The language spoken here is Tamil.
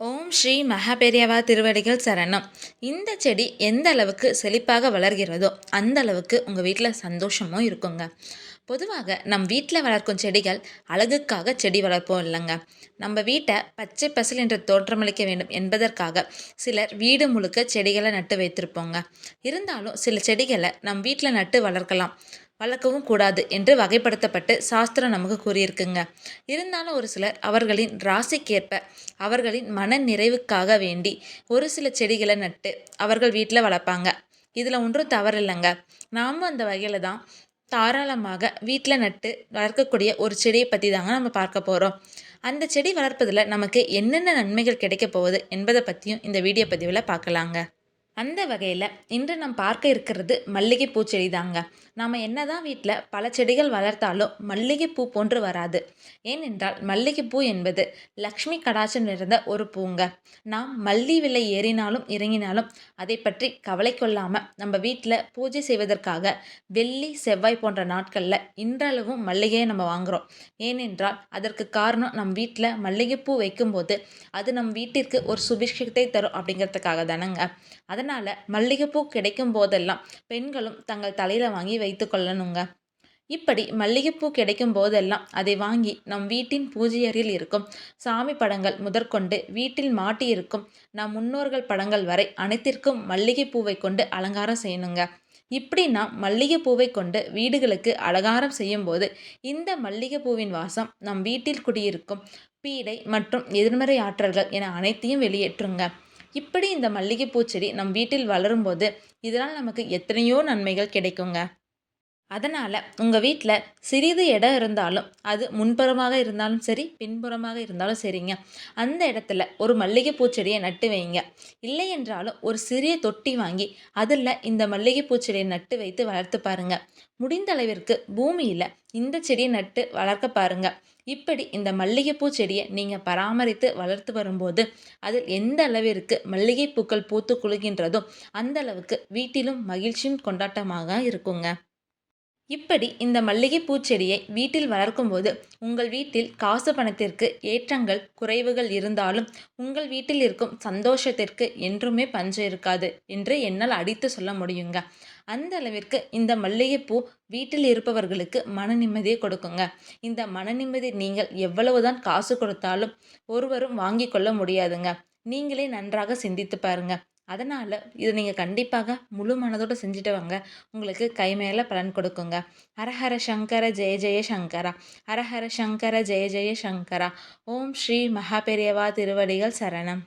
ஓம் ஸ்ரீ மகாபெரியவா திருவடிகள் சரணம். இந்த செடி எந்த அளவுக்கு செழிப்பாக வளர்கிறதோ அந்த அளவுக்கு உங்கள் வீட்டில் சந்தோஷமும் இருக்குங்க. பொதுவாக நம் வீட்டில் வளர்க்கும் செடிகள் அழகுக்காக செடி வளர்ப்போம் இல்லைங்க. நம்ம வீட்டை பச்சை பசல் என்று தோற்றமளிக்க வேண்டும் என்பதற்காக சிலர் வீடு முழுக்க செடிகளை நட்டு வைத்திருப்போங்க. இருந்தாலும் சில செடிகளை நம் வீட்டில் நட்டு வளர்க்கலாம். வளர்க்கவும் கூடாது என்று வகைப்படுத்தப்பட்டு சாஸ்திரம் நமக்கு கூறியிருக்குங்க. இருந்தாலும் ஒரு சிலர் அவர்களின் ராசிக்கேற்ப அவர்களின் மன நிறைவுக்காக வேண்டி ஒரு சில செடிகளை நட்டு அவர்கள் வீட்டில் வளர்ப்பாங்க. இதில் ஒன்றும் தவறில்லைங்க. நாமும் அந்த வகையில் தான் தாராளமாக வீட்டில் நட்டு வளர்க்கக்கூடிய ஒரு செடியை பற்றி தாங்க நம்ம பார்க்க போகிறோம் அந்த செடி வளர்ப்பதில் நமக்கு என்னென்ன நன்மைகள் கிடைக்க போகுது என்பதை பற்றியும் இந்த வீடியோ பதிவில் பார்க்கலாங்க. அந்த வகையில் இன்று நாம் பார்க்க இருக்கிறது மல்லிகை பூச்செடி தாங்க நாம் என்னதான் வீட்டில் பல செடிகள் வளர்த்தாலும் மல்லிகைப்பூ போன்று வராது. ஏனென்றால் மல்லிகைப்பூ என்பது லக்ஷ்மி கடாச்சம் நிறைந்த ஒரு பூங்க. நாம் மல்லி விலை ஏறினாலும் இறங்கினாலும் அதை பற்றி கவலை கொள்ளாமல் நம்ம வீட்டில் பூஜை செய்வதற்காக வெள்ளி செவ்வாய் போன்ற நாட்களில் இன்றளவும் மல்லிகையை நம்ம வாங்குகிறோம் ஏனென்றால் அதற்கு காரணம் நம் வீட்டில் மல்லிகைப்பூ வைக்கும்போது அது நம் வீட்டிற்கு ஒரு சுபிஷத்தை தரும் அப்படிங்கிறதுக்காக தானங்க. அதனால் அதனால் மல்லிகைப்பூ கிடைக்கும் போதெல்லாம் பெண்களும் தங்கள் தலையில் வாங்கி வைத்து கொள்ளணுங்க. இப்படி மல்லிகைப்பூ கிடைக்கும் போதெல்லாம் அதை வாங்கி நம் வீட்டின் பூஜை அறையில் இருக்கும் சாமி படங்கள் முதற்கொண்டு வீட்டில் மாட்டியிருக்கும் நம் முன்னோர்கள் படங்கள் வரை அனைத்திற்கும் மல்லிகைப்பூவை கொண்டு அலங்காரம் செய்யணுங்க. இப்படி நாம் மல்லிகைப்பூவை கொண்டு வீடுகளுக்கு அலங்காரம் செய்யும்போது இந்த மல்லிகைப்பூவின் வாசம் நம் வீட்டில் குடியிருக்கும் பீடை மற்றும் எதிர்மறை ஆற்றல்கள் என அனைத்தையும் வெளியேற்றுங்க. இப்படி இந்த மல்லிகைப்பூ செடி நம் வீட்டில் வளரும்போது இதனால் நமக்கு எத்தனையோ நன்மைகள் கிடைக்குங்க. அதனால் உங்கள் வீட்டில் சிறிது இடம் இருந்தாலும் அது முன்புறமாக இருந்தாலும் சரி பின்புறமாக இருந்தாலும் சரிங்க. அந்த இடத்துல ஒரு மல்லிகைப்பூ செடியை நட்டு வைங்க. இல்லை என்றாலும் ஒரு சிறிய தொட்டி வாங்கி அதில் இந்த மல்லிகை பூச்செடியை நட்டு வைத்து வளர்த்து பாருங்கள் முடிந்த அளவிற்கு பூமியில் இந்த செடியை நட்டு வளர்க்க பாருங்க. இப்படி இந்த மல்லிகைப்பூ செடியை நீங்கள் பராமரித்து வளர்த்து வரும்போது அதில் எந்த அளவிற்கு மல்லிகைப்பூக்கள் பூத்து குலுகின்றதோ அந்த அளவுக்கு வீட்டிலும் மகிழ்ச்சியும் கொண்டாட்டமாக இருக்குங்க. இப்படி இந்த மல்லிகை பூச்செடியை வீட்டில் வளர்க்கும்போது உங்கள் வீட்டில் காசு பணத்திற்கு ஏற்றங்கள் குறைவுகள் இருந்தாலும் உங்கள் வீட்டில் இருக்கும் சந்தோஷத்திற்கு என்றுமே பஞ்சம் இருக்காது என்று என்னால் அடித்து சொல்ல முடியுங்க. அந்த அளவிற்கு இந்த மல்லிகைப்பூ வீட்டில் இருப்பவர்களுக்கு மன நிம்மதியை கொடுக்குங்க. இந்த மன நிம்மதி நீங்கள் எவ்வளவுதான் காசு கொடுத்தாலும் ஒருவரும் வாங்கி கொள்ள முடியாதுங்க. நீங்களே நன்றாக சிந்தித்து பாருங்க. அதனால் இதை நீங்கள் கண்டிப்பாக முழு மனதோடு செஞ்சுட்டு வாங்க உங்களுக்கு கை மேலே பலன் கொடுக்குங்க. ஹரஹர சங்கர ஜெய ஜெய சங்கரா. ஹரஹர சங்கர ஜெய ஜெய சங்கரா. ஓம் ஸ்ரீ மகாபெரியவா திருவடிகள் சரணம்.